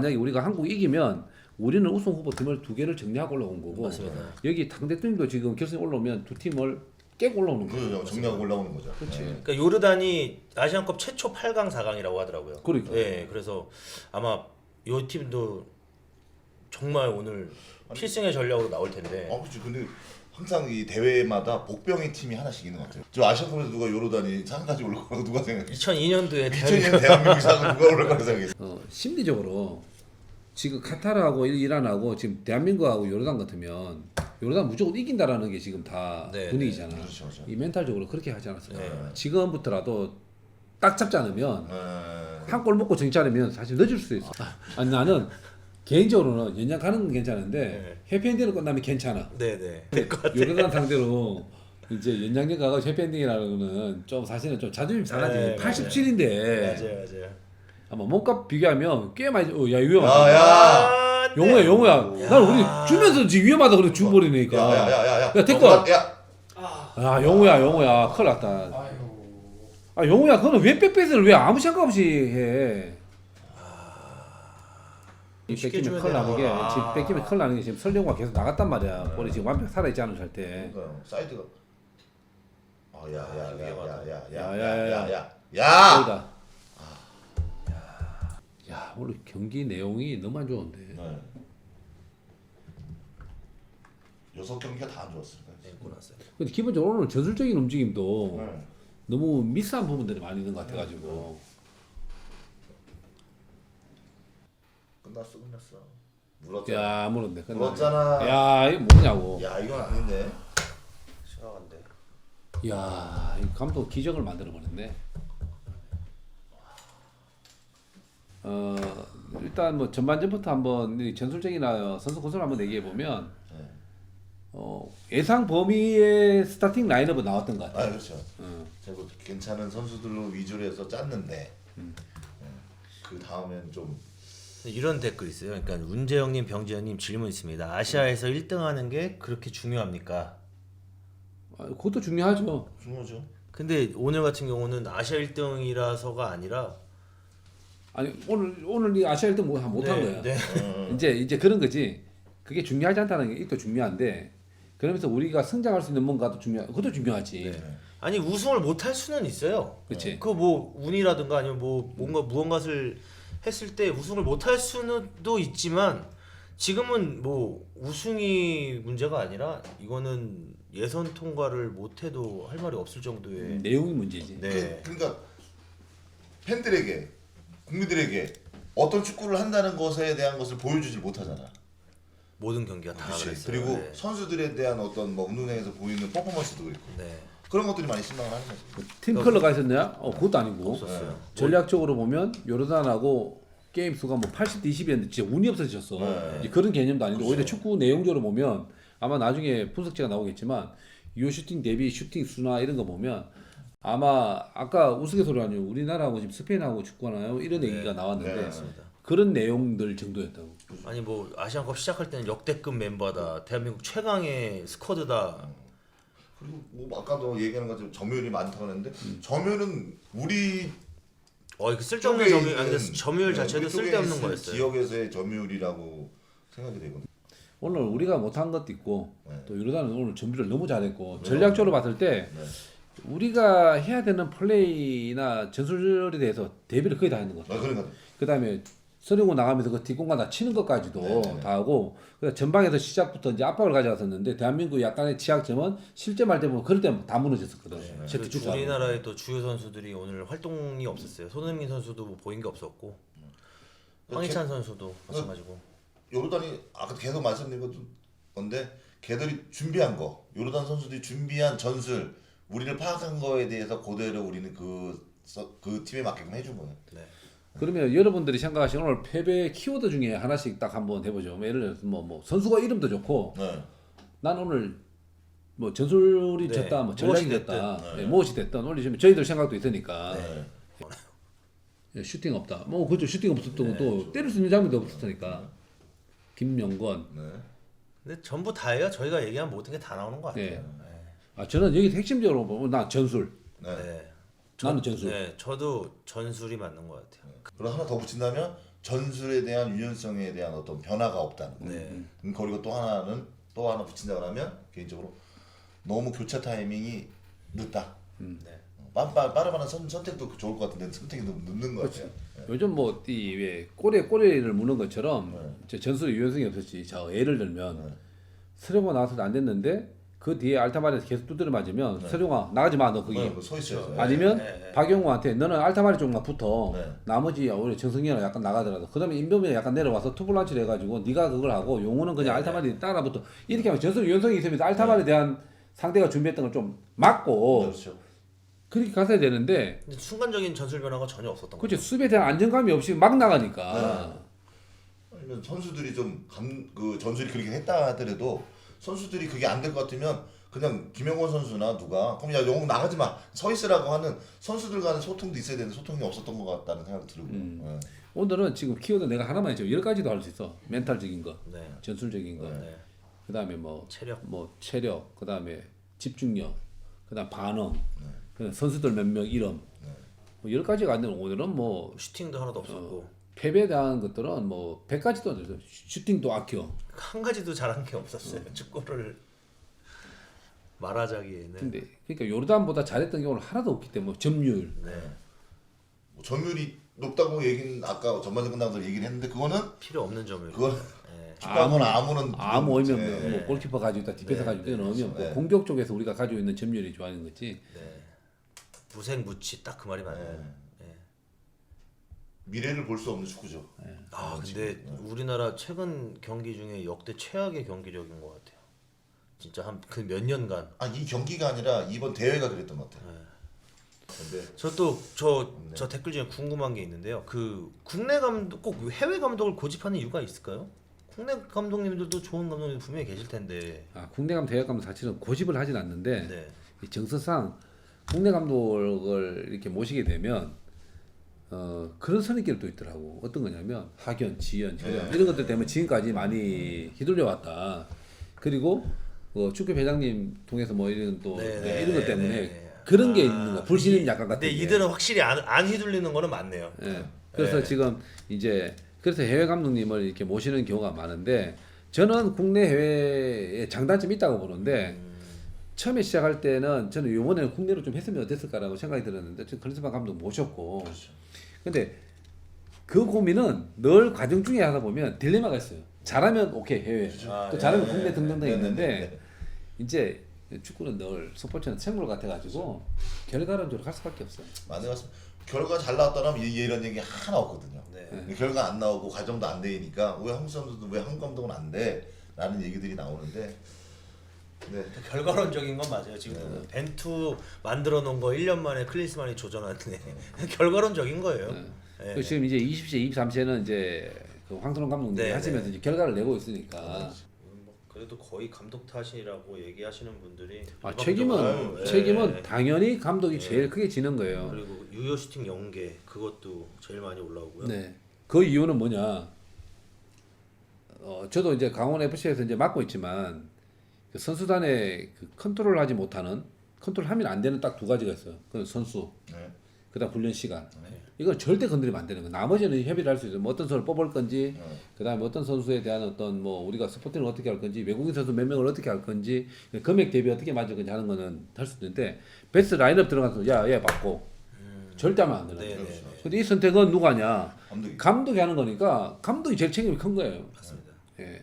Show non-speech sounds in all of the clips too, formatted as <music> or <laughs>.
만약에 우리가 한국 이기면 우리는 우승 후보 팀을 두 개를 정리하고 올라온 거고 맞습니다. 여기 당대팀도 지금 결승에 올라오면 두 팀을 깨고 올라오는 거예요. 그죠 정리하고 올라오는 거죠. 그렇지. 네. 그러니까 요르단이 아시안컵 최초 8강 4강이라고 하더라고요. 그러니까. 예, 그래서 아마 요 팀도 정말 오늘 필승의 전략으로 나올 텐데. 아 그렇지. 근데 항상 이 대회마다 복병의 팀이 하나씩 있는 것 같아요. 저 아시안컵에서 누가 요르단이 상까지 올라가고 누가 생각해? 2002년도에 2000년 대한민국 상은 누가 올라가고 생각했어? 어, 심리적으로 지금 카타르하고 이란하고 지금 대한민국하고 요르단 같으면 요르단 무조건 이긴다라는 게 지금 다 네, 분위기잖아. 그렇죠, 그렇죠. 이 멘탈적으로 그렇게 하지 않았을까. 네. 지금부터라도 딱 잡지 않으면 네. 한골 먹고 정치 않으면 사실 늦을 수도 있어. 아니 나는 개인적으로는 연장 가는 건 괜찮은데 해피엔딩으로 끝나면 괜찮아. 네, 네. 될것 같아요. 요르단 상대로 이제 연장전 가가 해피엔딩이라는 거는 좀 사실은 좀 자존심 상하지. 네, 87인데 맞아요, 맞아요. 아마 몸값 비교하면 꽤 많이 어, 야 위험하다. 아, 야. 아, 네. 용호야 용호야. 난 우리 주면서 지금 위험하다 그래 주버리니까. 야 야 야 야 야. 야, 댓글. 야. 야 용호야 용호야 큰일 났다. 아 용호야 그거는 왜 백패스를 왜 아무 생각 없이 해? 이 쉽게 뺏기면 큰일 나는 게 되나? 지금 아. 뺏기면 큰일 나는 게 지금 설령과 계속 나갔단 말이야. 볼이 지금 완벽 살아있지 않은 상태. 그러니까요. 사이드가. 아, 위험하다. 아야야 야 야 야 야 야 야. 야. 거기다. 야 오늘 경기 내용이 너무 안 좋은데. 네. 여섯 경기가 다 안 좋았습니다. 네, 입고 났어요. 근데 기본적으로 오늘 전술적인 움직임도 네. 너무 미스한 부분들이 많이 있는 것 같아가지고. 끝났어 끝났어. 물었잖아. 야 끝나네. 물었잖아. 야 이거 뭐냐고. 야 이건 아닌데. 심각한데. 야, 이 감독 기적을 만들어 버렸네. 어, 일단 뭐 전반전부터 한번 이 전술적이나 선수 구성을 한번 얘기해 보면 네. 어, 예상 범위의 스타팅 라인업은 나왔던 것아 같아요. 그렇죠. 어. 제가 괜찮은 선수들로 위주로 해서 짰는데 음. 네. 그 다음엔 좀 이런 댓글 있어요. 그러니까 운재영님, 병지현님 질문 있습니다. 아시아에서 음. 1등하는 게 그렇게 중요합니까? 아, 그것도 중요하죠. 중요하죠. 근데 오늘 같은 경우는 아시아 1등이라서가 아니라 아니 오늘 오늘 이 아시아 1등 못, 못한 네, 거야. 네. 어, 이제 이제 그런 거지. 그게 중요하지 않다는 게또 중요한데 그러면서 우리가 성장할 수 있는 뭔가도 중요. 그것도 중요하지. 네. 아니 우승을 못 할 수는 있어요. 그치. 그뭐 운이라든가 아니면 뭐 뭔가 무언가를 했을 때 우승을 못 할 수는도 있지만 지금은 뭐 우승이 문제가 아니라 이거는 예선 통과를 못 해도 할 말이 없을 정도의 내용이 문제지. 네. 그, 그러니까 팬들에게 국민들에게 어떤 축구를 한다는 것에 대한 것을 보여주질 못하잖아. 모든 경기가 다 그렇지. 그랬어요. 그리고 네. 선수들에 대한 어떤 뭐 운동장에서 보이는 퍼포먼스도 그렇고 네. 그런 것들이 많이 실망을 하는 거지. 팀 컬러가 있었냐? 어 그것도 아니고. 없었어요. 전략적으로 보면 요르단하고 게임 수가 뭐 80대 20이었는데 진짜 운이 없어졌어. 네. 이제 그런 개념도 아닌데 그렇죠. 오히려 축구 내용적으로 보면 아마 나중에 분석체가 나오겠지만 이 슈팅 대비 슈팅 수나 이런 거 보면 아마 아까 우스갯소리 아니요 우리나라하고 지금 스페인하고 축구하나요 이런 얘기가 나왔는데 네. 맞습니다. 그런 내용들 정도였다고. 아니 뭐 아시안컵 시작할 때는 역대급 멤버다. 대한민국 최강의 스쿼드다. 그리고 뭐 아까도 얘기하는 것처럼 점유율이 많다고 하는데 음. 점유율은 우리 어, 그 쓸데없는 점유율, 아니, 있는, 점유율 네, 자체도 쓸데없는 거였어요. 지역에서의 점유율이라고 생각이 되거든. 오늘 우리가 못한 것도 있고 네. 또 요르단은 오늘 준비를 너무 잘했고 전략적으로 봤을 때 네. 우리가 해야 되는 플레이나 전술에 대해서 대비를 거의 다 했는 것 같아요. 아, 그러니까 그다음에 서령고 나가면서 그 뒷공간 다 치는 것까지도 네네네. 다 하고 그 전방에서 시작부터 이제 압박을 가져왔었는데 대한민국 약간의 취약점은 실제 말 때문에 그럴 때다 무너졌었거든. 네. 세트 그. 우리나라의 또 주요 선수들이 오늘 활동이 없었어요. 손흥민 선수도 뭐 보인 게 없었고 황희찬 선수도 마찬가지고. 요르단이 아까 계속 말씀드린 것도 건데 걔들이 준비한 거 요르단 선수들이 준비한 전술 우리를 파악한 거에 대해서 그대로 우리는 그, 서- 그 팀에 맞게끔 해준 거예요. 네. 그러면 여러분들이 생각하시는 오늘 패배 키워드 중에 하나씩 딱 한번 해보죠. 뭐 예를 들어서 뭐, 뭐 선수가 이름도 좋고 네. 난 오늘 뭐 전술이 네. 졌다, 뭐 전략이 무엇이 됐다, 네, 네. 무엇이 됐든 올리시면 저희들 생각도 있으니까 네. 예, 슈팅 없다. 뭐 그죠 슈팅 없었던 네. 것도 때릴 수 있는 장면도 없었으니까 김명건. 네. 근데 전부 다예요. 저희가 얘기한 모든 게 다 나오는 것 같아요. 네. 네. 아 저는 여기 핵심적으로 보면 나 전술. 네. 네. 나는 전술. 네, 저도 전술이 맞는 것 같아요. 그리고 하나 더 붙인다면 전술에 대한 유연성에 대한 어떤 변화가 없다는 거. 네. 음, 그리고 또 하나는 또 하나 붙인다고 하면 개인적으로 너무 교체 타이밍이 늦다. 네. 빠, 빠, 빠르바는 선, 선택도 좋을 것 같은데 선택이 너무 늦는 것 같아요. 요즘 뭐이왜 꼬리에 꼬리를 무는 것처럼 네. 저 전술의 유연성이 없었지. 자 예를 들면 네. 서령아 나와서도 안 됐는데 그 뒤에 알타마리에서 계속 두드려 맞으면 서령아 나가지 마 너 거기. 네, 뭐서 있어요. 네. 아니면 네, 네. 박영호한테 너는 알타마리 쪽만 붙어. 네. 나머지 오히려 정승이랑 약간 나가더라도. 그 다음에 임범이 약간 내려와서 투블란치를 해가지고 네가 그걸 하고 용호는 그냥 네, 알타마리 따라 붙어. 이렇게 하면 전술 유연성이 있으면 알타마리에 대한 상대가 준비했던 걸 좀 막고 그렇죠. 그렇게 갔어야 되는데 근데 순간적인 전술 변화가 전혀 없었던 그렇죠 수비에 대한 안정감이 없이 막 나가니까. 아니면 선수들이 좀그 전술이 그렇게 했다 하더라도 선수들이 그게 안 될 것 같으면 그냥 김영권 선수나 누가 그럼 야 영웅 나가지 마 서 있으라고 하는 선수들 간의 소통도 있어야 되는데 소통이 없었던 것 같다는 생각 들고 음. 예. 오늘은 지금 키워드 내가 하나만 했죠. 여러 가지도 할 수 있어. 멘탈적인 거, 네. 전술적인 거, 네. 그다음에 뭐 체력. 뭐 체력, 그다음에 집중력, 그다음 반응, 그다음 선수들 몇 명 이름, 뭐 여러 가지가 안 되는 오늘은 뭐 슈팅도 하나도 없었고 패배에 대한 것들은 뭐 100가지도 안 되죠. 슈팅도 아껴. 한 가지도 잘한 게 없었어요. 축구를 말하자기에는 근데 그러니까 요르단보다 잘했던 경우는 하나도 없기 때문에 점유율. 네. 뭐 점유율이 높다고 얘기는 아까 전반전 끝나고 얘기를 했는데 그거는 필요 없는 점을. 그건 네. <laughs> 축구하면 아무는 아무 의미 예. 없는 뭐 골키퍼 가지고 있다, 디펜서 네, 가지고 있다는 의미 없고 네. 공격 쪽에서 우리가 가지고 있는 점유율이 좋아하는 거지. 네. 무생무치 딱 그 말이 맞네요. 네. 미래를 볼 수 없는 축구죠. 아 근데 우리나라 최근 경기 중에 역대 최악의 경기력인 것 같아요. 진짜 한 그 몇 년간. 아이 경기가 아니라 이번 대회가 그랬던 것 같아요. 네. 근데 저 또 저저 댓글 중에 궁금한 게 있는데요. 그 국내 감독 꼭 해외 감독을 고집하는 이유가 있을까요? 국내 감독님들도 좋은 감독님 분명히 계실 텐데. 아, 국내 감독 대학 감독 자체는 고집을 하진 않는데 네. 이 정서상 국내 감독을 이렇게 모시게 되면 어, 그런 선입견도 있더라고. 어떤 거냐면 학연, 지연, 혈연 이런 것들 때문에 지금까지 많이 휘둘려 왔다. 그리고 뭐 축구 회장님 통해서 뭐 이런 또 네, 네, 이런 것 네, 때문에 네, 네. 그런 게 아, 있는 거. 불신임 이- 약간 같은 근데 게. 이들은 확실히 안, 안 휘둘리는 거는 맞네요. 예. 그래서 네. 지금 이제 그래서 해외 감독님을 이렇게 모시는 경우가 많은데 저는 국내 해외에 장단점이 있다고 보는데 처음에 시작할 때는 저는 이번에는 국내로 좀 했으면 어땠을까라고 생각이 들었는데 지금 클린스만 감독 모셨고 그렇죠. 근데 그 고민은 늘 과정 중에 하다 보면 딜레마가 있어요. 잘하면 오케이 해외, 아, 또 예, 잘하면 예, 국내 예. 등등등 네, 네, 있는데 네, 네. 이제 축구는 늘 스포츠는 생물 같아가지고 결과론적으로 갈 수밖에 없어요. 맞는 것 같습니다. 결과 잘 나왔다면 이- 이런 얘기 하나 없거든요. 네. 결과 안 나오고 과정도 안 되니까 왜 한국 선수도 왜 한국 감독은 안 돼? 라는 얘기들이 나오는데 네. 결과론적인 건 맞아요. 지금 벤투 만들어 놓은 거 1년 만에 클린스만이 조져놨네. <laughs> 결과론적인 거예요. 네. 그 지금 이제 20세, 23세는 이제 그 황선홍 감독님 네, 하시면서 이제 결과를 내고 있으니까 뭐 그래도 거의 감독 탓이라고 얘기하시는 분들이 아, 일반 책임은 감독은- 책임은 네. 당연히 감독이 제일 크게 지는 거예요. 그리고 유효 슈팅 연계 그것도 제일 많이 올라오고요. 네. 그 이유는 뭐냐? 어, 저도 이제 강원 FC에서 이제 맡고 있지만 그 선수단의 그 컨트롤하지 못하는 컨트롤하면 안 되는 딱 두 가지가 있어요. 그 선수, 네. 그다음 훈련 시간. 이건 절대 건드리면 안 되는 거. 나머지는 협의를 할 수 있어요. 뭐 어떤 선수를 뽑을 건지, 그다음에 어떤 선수에 대한 어떤 뭐 우리가 스포팅을 어떻게 할 건지, 외국인 선수 몇 명을 어떻게 할 건지, 금액 대비 어떻게 맞을 건지 하는 거는 할 수 있는데 베스트 라인업 들어가서 야, 얘 받고 절대 하면 안 되는 네, 거예요. 네, 네. 근데 이 선택은 누가냐? 감독이 감독이 하는 거니까 감독이 제일 책임이 큰 거예요. 맞습니다. 예.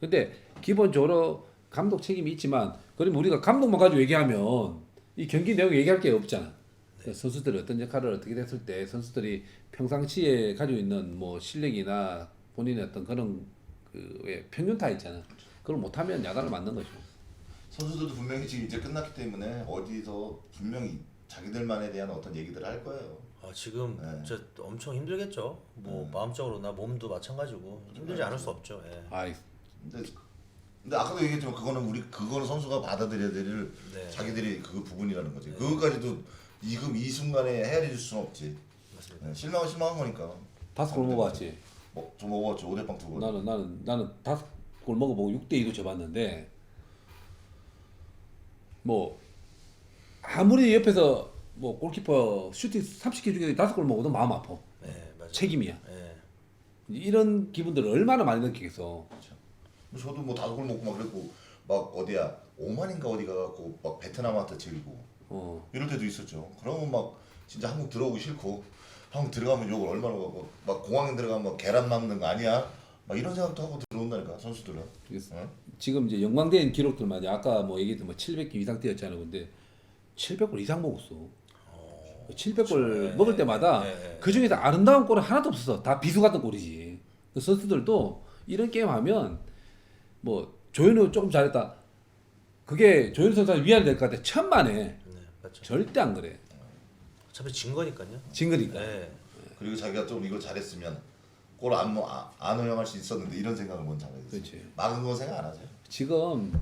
근데 기본적으로 감독 책임이 있지만 그러면 우리가 감독만 가지고 얘기하면 이 경기 내용 얘기할 게 없잖아. 그래서 선수들이 어떤 역할을 어떻게 됐을 때 선수들이 평상시에 가지고 있는 뭐 실력이나 본인의 어떤 그런 그왜 평균타 있잖아. 그걸 못하면 야단을 맞는 거죠. 선수들도 분명히 지금 이제 끝났기 때문에 어디서 분명히 자기들만에 대한 어떤 얘기들을 할 거예요. 아, 지금 네. 진짜 엄청 힘들겠죠. 뭐 마음적으로나 몸도 마찬가지고 힘들지 않을 수 없죠. 예. 아이 근데 근데 아까도 얘기했지만 그거는 우리 그거는 선수가 받아들여야 될 네. 자기들이 그 부분이라는 거지. 그거까지도 이금 이 순간에 헤아려 줄 수는 없지. 맞습니다. 네, 실망은 실망한 거니까. 다섯 골 먹어봤지. 뭐, 저 먹어봤죠. 오대빵 두 번. 나는 나는 나는 다섯 골 먹어보고 6대 2도 져봤는데 뭐 아무리 옆에서 뭐 골키퍼 슈팅 30개 중에 다섯 골 먹어도 마음 아파. 네, 맞아요. 책임이야. 예. 이런 기분들을 얼마나 많이 느끼겠어. 뭐 저도 뭐 다섯 골 먹고 막 그랬고 막 어디야 오만인가 어디 가갖고 막 베트남한테 질고 어. 이럴 때도 있었죠. 그러면 막 진짜 한국 들어오기 싫고 한국 들어가면 욕을 얼마나 하고 막 공항에 들어가면 계란 막는 거 아니야? 막 이런 생각도 하고 들어온다니까 선수들은. 응? 지금 이제 영광된 기록들 말이야. 아까 뭐 얘기했던 뭐 700개 이상 뛰었잖아. 근데 700골 이상 먹었어. 700골 먹을 때마다 네, 네. 그 중에서 아름다운 골은 하나도 없었어. 다 비수 같은 골이지. 그 선수들도 이런 게임 하면 뭐 조현우 조금 잘했다. 그게 조현우 선수한테 위안이 될 것 같아. 천만에 네, 맞죠. 절대 안 그래. 어차피 진 거니까요. 진 거니까. 네. 그리고 자기가 좀 이거 잘했으면 골안 뭐, 아, 안 허용할 수 있었는데 이런 생각을 먼저 하게 됐어요. 그렇지. 막은 건 생각 안 하세요? 지금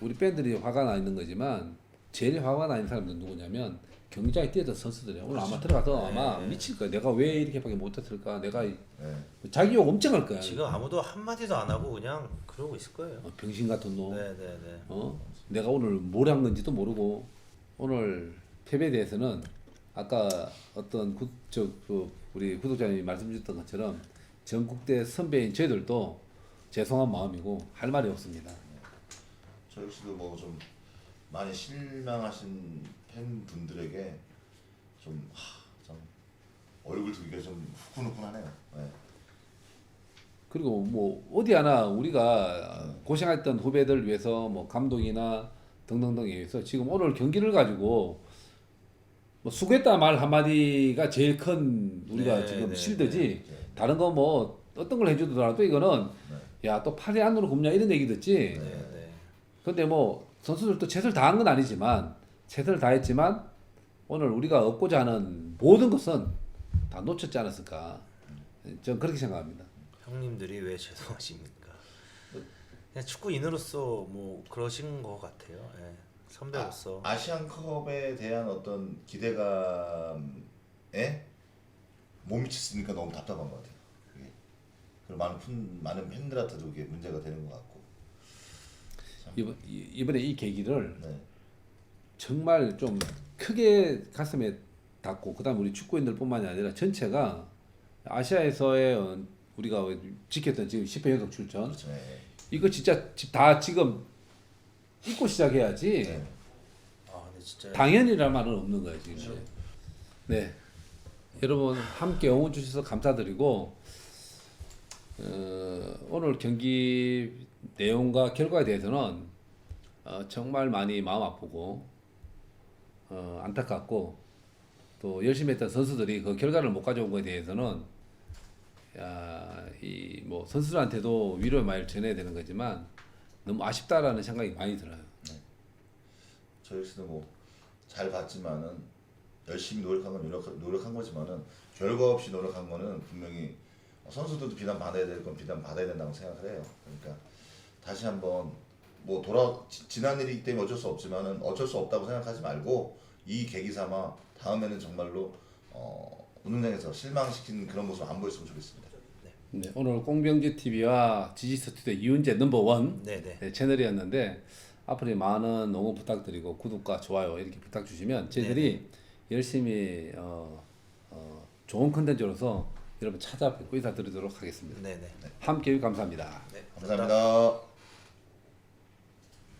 우리 팬들이 화가 나 있는 거지만 제일 화가 나 있는 사람들은 누구냐면 경기장에 뛰었던 선수들이야. 오늘 아마 들어가서 아마 미칠 거야. 내가 왜 이렇게밖에 못했을까? 내가 이- 네. 자기 욕 엄청 할 거야. 지금 아무도 한 마디도 안 하고 그냥 그러고 있을 거예요. 어, 병신 같은 놈. 네, 네, 네. 어? 내가 오늘 뭘 한 건지도 모르고 오늘 패배에 대해서는 아까 어떤 구, 저, 그 우리 구독자님이 말씀 주셨던 것처럼 전국대 선배인 저희들도 죄송한 마음이고 할 말이 없습니다. 저 역시도 뭐 좀 많이 실망하신 팬분들에게 좀, 하, 좀 얼굴 두기가 좀 후끈후끈하네요. 네. 그리고 뭐 어디 하나 우리가 고생했던 후배들 위해서 뭐 감독이나 등등등에 의해서 지금 오늘 경기를 가지고 뭐 수고했다 말 한마디가 제일 큰 우리가 네, 지금 네, 실드지 네. 다른 거 뭐 어떤 걸 해주더라도 이거는 야 또 팔이 안으로 굽냐 이런 얘기 듣지 네, 네. 근데 뭐 선수들도 최선을 다한 건 아니지만 최선을 다했지만 오늘 우리가 얻고자 하는 모든 것은 다 놓쳤지 않았을까 전 그렇게 생각합니다. 형님들이 왜 죄송하십니까? 그냥 축구인으로서 뭐 그러신 것 같아요. 예. 선배로서. 아, 아시안컵에 대한 어떤 기대감에 못 미쳤으니까 너무 답답한 것 같아요. 그게. 그리고 많은 팬, 많은 팬들한테도 이게 문제가 되는 것 같고. 이번 이- 이번에 이 계기를 네. 정말 좀 크게 가슴에 닿고 그다음 우리 축구인들뿐만이 아니라 전체가 아시아에서의 어, 우리가 지켰던 지금 10회 연속 출전 그렇죠. 네. 이거 진짜 지- 다 지금 잊고 시작해야지 네. 아, 근데 진짜 당연이란 말은 없는 거예요 지금. 네, 여러분 함께 응원 주셔서 감사드리고 어, 오늘 경기 내용과 결과에 대해서는 어, 정말 많이 마음 아프고 어, 안타깝고 또 열심히 했던 선수들이 그 결과를 못 가져온 것에 대해서는 야, 이뭐 선수들한테도 위로의 말을 전해야 되는 거지만 너무 아쉽다라는 생각이 많이 들어요. 저 역시도 뭐 잘 봤지만은 열심히 노력한 건 노력, 노력한 거지만은 결과 없이 노력한 거는 분명히 선수들도 비난 받아야 될 건 비난 받아야 된다고 생각을 해요. 그러니까 다시 한번 뭐 돌아 지- 지난 일이기 때문에 어쩔 수 없지만은 어쩔 수 없다고 생각하지 말고 이 계기 삼아 다음에는 정말로 어, 운동장에서 실망시키는 그런 모습 안 보였으면 좋겠습니다. 네, 오늘 꽁병주 TV와 지지스 투데 이윤재 넘버 원 네, 네. 네, 채널이었는데 앞으로 많은 응원 부탁드리고 구독과 좋아요 이렇게 부탁 주시면 저희들이 열심히 어, 어, 좋은 컨텐츠로서 여러분 찾아뵙고 인사드리도록 하겠습니다. 네, 네. 함께 감사합니다. 네. 감사합니다.